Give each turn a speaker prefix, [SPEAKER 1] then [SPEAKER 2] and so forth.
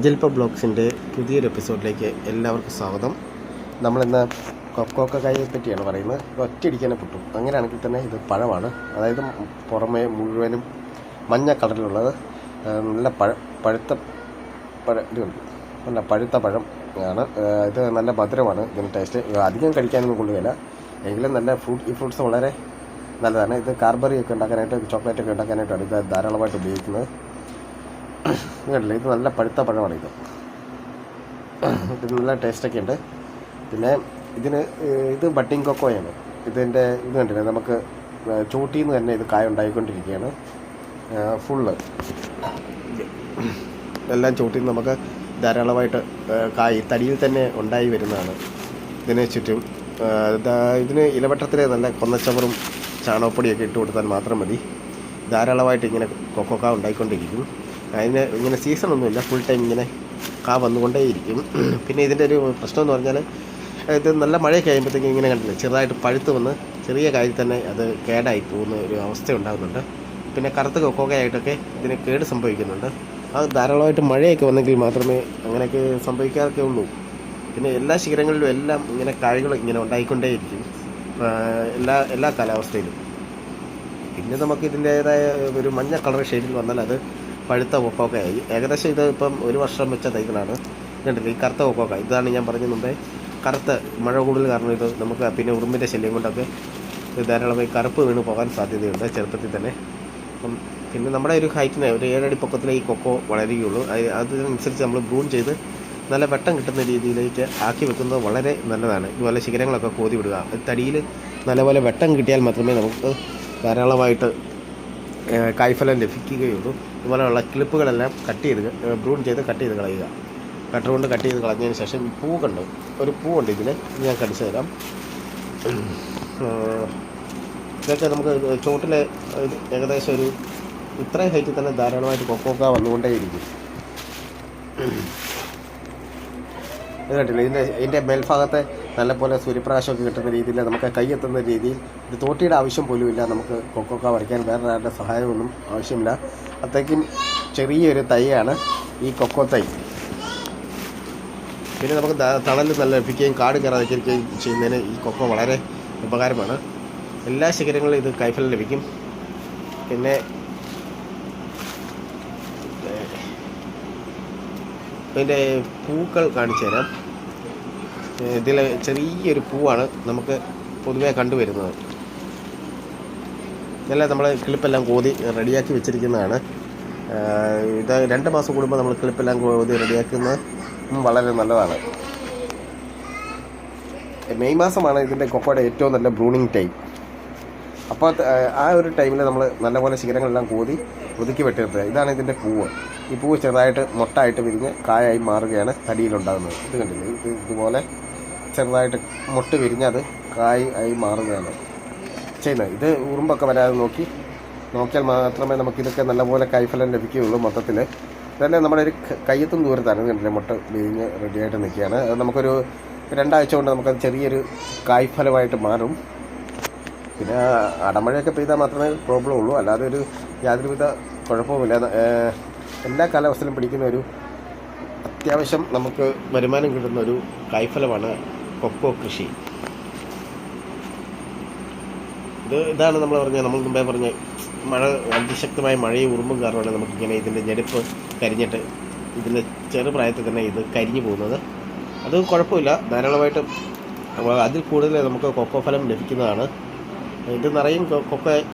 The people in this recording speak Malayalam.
[SPEAKER 1] ജൽപ്പ ബ്ലോഗ്സിന്റെ പുതിയൊരു എപ്പിസോഡിലേക്ക് എല്ലാവർക്കും സ്വാഗതം. നമ്മളിന്ന് കൊക്കോക്ക കായയെ പറ്റിയാണ് പറയുന്നത്. ഒറ്റയടിക്കാനെ പൊട്ടും. അങ്ങനെയാണെങ്കിൽ തന്നെ ഇത് പഴമാണ്. അതായത് പുറമേ മുഴുവനും മഞ്ഞ കളറിലുള്ളത്. നല്ല പഴ പഴുത്ത പഴ നല്ല പഴുത്ത പഴം ആണ്. ഇത് നല്ല മധുരമാണ് ഇതിന് ടേസ്റ്റ് അധികം കഴിക്കാനൊന്നും കൊള്ളുകയില്ല. എങ്കിലും നല്ല ഫ്രൂട്ട് ഈ ഫ്രൂട്ട്സ് വളരെ നല്ലതാണ്. ഇത് കാർബറി ഒക്കെ ഉണ്ടാക്കാനായിട്ട് ചോക്ലേറ്റ് ഒക്കെ ഉണ്ടാക്കാനായിട്ടാണ് ഇത് ധാരാളമായിട്ട് ഉപയോഗിക്കുന്നത്. കണ്ടില്ലേ? ഇത് നല്ല പഴുത്ത പഴമാണ് ഇത്. ഇത് നല്ല ടേസ്റ്റൊക്കെ ഉണ്ട്. പിന്നെ ഇതിന് ഇത് ബട്ടിങ് കൊക്കോയാണ് ഇതിന്റെ ഇത് കണ്ടില്ലേ? നമുക്ക് ചോട്ടിയിൽ നിന്ന് തന്നെ ഇത് കായ ഉണ്ടായിക്കൊണ്ടിരിക്കുകയാണ്. ഫുള്ള് എല്ലാം ചൂട്ടിന്ന് നമുക്ക് ധാരാളമായിട്ട് കായ് തടിയിൽ തന്നെ ഉണ്ടായി വരുന്നതാണ്. ഇതിനെ ചുറ്റും ഇതിന് ഇലവട്ടത്തിലെ നല്ല കൊന്നച്ചവറും ചാണകപ്പൊടിയൊക്കെ ഇട്ട് കൊടുത്താൽ മാത്രം മതി. ധാരാളമായിട്ട് ഇങ്ങനെ കൊക്കോക്ക ഉണ്ടായിക്കൊണ്ടിരിക്കും. അതിന് ഇങ്ങനെ സീസണൊന്നുമില്ല ഫുൾ ടൈം ഇങ്ങനെ കാ വന്നുകൊണ്ടേയിരിക്കും. പിന്നെ ഇതിന്റെ ഒരു പ്രശ്നം എന്ന് പറഞ്ഞാൽ ഇത് നല്ല മഴയൊക്കെ കഴിയുമ്പോഴത്തേക്കും ഇങ്ങനെ കണ്ടില്ല ചെറുതായിട്ട് പഴുത്ത് വന്ന് ചെറിയ കാര്യത്തിൽ തന്നെ അത് കേടായി പോകുന്ന ഒരു അവസ്ഥ ഉണ്ടാകുന്നുണ്ട്. പിന്നെ കറുത്ത കൊക്കോക്കയായിട്ടൊക്കെ ഇതിന് കേട് സംഭവിക്കുന്നുണ്ട്. അത് ധാരാളമായിട്ട് മഴയൊക്കെ വന്നെങ്കിൽ മാത്രമേ അങ്ങനെയൊക്കെ സംഭവിക്കാറൊക്കെ ഉള്ളൂ. പിന്നെ എല്ലാ ശിഖരങ്ങളിലും എല്ലാം ഇങ്ങനെ കായകൾ ഇങ്ങനെ ഉണ്ടായിക്കൊണ്ടേയിരിക്കും. എല്ലാ എല്ലാ കാലാവസ്ഥയിലും. പിന്നെ നമുക്ക് ഇതിന്റേതായ ഒരു മഞ്ഞ കളർ ഷെയ്ഡിൽ വന്നാൽ അത് പഴുത്ത കൊക്കോക്ക ആയി. ഏകദേശം ഇത് ഇപ്പം ഒരു വർഷം വെച്ച തൈകളാണ്. കണ്ടില്ലേ? ഈ കറുത്ത കൊക്കോക്ക ഇതാണ് ഞാൻ പറഞ്ഞ മുമ്പേ കറുത്ത മഴ കൂടുതൽ കാരണം ഇത് നമുക്ക് പിന്നെ ഉറുമ്പിന്റെ ശല്യം കൊണ്ടൊക്കെ ധാരാളമായി കറുപ്പ് വീണ് പോകാൻ സാധ്യതയുണ്ട് ചെറുപ്പത്തിൽ തന്നെ. അപ്പം പിന്നെ നമ്മുടെ ഒരു ഹൈറ്റിന് ഒരു ഏഴടി പൊക്കത്തിലേ ഈ കൊക്കോ വളരുകയുള്ളൂ. അത് അതിനനുസരിച്ച് നമ്മൾ ബ്രൂൺ ചെയ്ത് നല്ല വെട്ടം കിട്ടുന്ന രീതിയിലേക്ക് ആക്കി വെക്കുന്നത് വളരെ നല്ലതാണ്. ഇതുപോലെ ശിഖരങ്ങളൊക്കെ കോതി വിടുക. തടിയിൽ നല്ലപോലെ വെട്ടം കിട്ടിയാൽ മാത്രമേ നമുക്ക് ധാരാളമായിട്ട് കായ്ഫലം ലഭിക്കുകയുള്ളൂ. ഇതുപോലെയുള്ള ക്ലിപ്പുകളെല്ലാം കട്ട് ചെയ്ത് ബ്രൂൺ ചെയ്ത് കട്ട് ചെയ്ത് കളയുക. കട്ടർ കൊണ്ട് കട്ട് ചെയ്ത് കളഞ്ഞതിന് ശേഷം പൂ കണ്ടു ഒരു പൂവുണ്ട് ഉണ്ട് ഇത് ഞാൻ കടിച്ചു തരാം. ഇതൊക്കെ നമുക്ക് ചോട്ടിലെ ഏകദേശം ഒരു ഇത്രയും ഹൈറ്റിൽ തന്നെ ധാരാളമായിട്ട് കൊക്കോക്ക വന്നുകൊണ്ടേയിരിക്കും. ഇത് കണ്ടില്ല ഇതിന്റെ ഇതിന്റെ മേൽഭാഗത്തെ നല്ലപോലെ സൂര്യപ്രകാശമൊക്കെ കിട്ടുന്ന രീതിയിൽ നമുക്ക് കൈയെത്തുന്ന രീതിയിൽ ഒരു തോട്ടിയുടെ ആവശ്യം പോലും ഇല്ല. നമുക്ക് കൊക്കോക്ക വരയ്ക്കാൻ വേറെ ആരുടെ സഹായമൊന്നും ആവശ്യമില്ല. അത്രയ്ക്കും ചെറിയൊരു തൈയാണ് ഈ കൊക്കോ തൈ. പിന്നെ നമുക്ക് തണൽ നല്ല ലഭിക്കുകയും കാട് കയറാതിരിക്കുകയും ചെയ്യുന്നതിന് ഈ കൊക്കോ വളരെ ഉപകാരമാണ്. എല്ലാ ശിഖരങ്ങളിലും ഇത് കൈഫലം ലഭിക്കും. പിന്നെ ഇതിന്റെ പൂക്കൾ കാണിച്ചു തരാം ഇതിൽ ചെറിയൊരു പൂവാണ് നമുക്ക് പൊതുവേ കണ്ടുവരുന്നത്. ഇതെല്ലാം നമ്മൾ ക്ലിപ്പെല്ലാം കോതി റെഡിയാക്കി വെച്ചിരിക്കുന്നതാണ്. ഇത് രണ്ട് മാസം കൂടുമ്പോൾ നമ്മൾ ക്ലിപ്പെല്ലാം കോതി റെഡിയാക്കുന്നത് വളരെ നല്ലതാണ്. മെയ് മാസമാണ് ഇതിന്റെ കൊക്കോയുടെ ഏറ്റവും നല്ല ബ്രൂണിങ് ടൈം. അപ്പോൾ ആ, ഒരു ടൈമിൽ നമ്മൾ നല്ലപോലെ ശിഖരങ്ങളെല്ലാം കോതി ഒതുക്കി വെട്ടിയെടുത്തത്. ഇതാണ് ഇതിന്റെ പൂവ്. ഈ പൂവ് ചെറുതായിട്ട് മൊട്ടായിട്ട് വിരിഞ്ഞ് കായായി മാറുകയാണ് തടിയിലുണ്ടാകുന്നത്. ഇത് കണ്ടില്ലേ? ഇത് ഇതുപോലെ ചെറുതായിട്ട് മുട്ട് വിരിഞ്ഞ് അത് കായ് ആയി മാറുന്നതാണ്. ചെയ്യുന്നത്. ഇത് ഉറുമ്പൊക്കെ വരാതെ നോക്കി. നോക്കിയാൽ മാത്രമേ നമുക്കിതൊക്കെ നല്ലപോലെ കായ്ഫലം ലഭിക്കുകയുള്ളൂ മൊത്തത്തിൽ. ഇതന്നെ നമ്മുടെ ഒരു കയ്യത്തും ദൂരത്താണ് കണ്ടില്ലേ? മുട്ട വിരിഞ്ഞ് റെഡിയായിട്ട് നിൽക്കുകയാണ്. അത് നമുക്കൊരു രണ്ടാഴ്ച കൊണ്ട് നമുക്കത് ചെറിയൊരു കായ്ഫലമായിട്ട് മാറും. പിന്നെ അടമഴയൊക്കെ പെയ്താൽ മാത്രമേ പ്രോബ്ലം ഉള്ളൂ അല്ലാതെ ഒരു യാതൊരുവിധ കുഴപ്പവുമില്ല. എല്ലാ കാലാവസ്ഥയിലും പിടിക്കുന്ന ഒരു അത്യാവശ്യം നമുക്ക് വരുമാനം കിട്ടുന്ന ഒരു കായ്ഫലമാണ് കൊക്കോ കൃഷി. ഇത് ഇതാണ് നമ്മൾ പറഞ്ഞത് നമ്മൾ മുമ്പേ പറഞ്ഞ മഴ അതിശക്തമായ മഴയും ഉറുമ്പും കാരണമാണ് നമുക്കിങ്ങനെ ഇതിന്റെ ഞെടുപ്പ് കരിഞ്ഞിട്ട് ഇതിന്റെ ചെറുപ്രായത്തിൽ തന്നെ ഇത് കരിഞ്ഞു പോകുന്നത്. അത് കുഴപ്പമില്ല. ധാരാളമായിട്ട് അതിൽ കൂടുതൽ നമുക്ക് കൊക്കോ ഫലം ലഭിക്കുന്നതാണ്. ഇത് നിറയും കൊക്കോ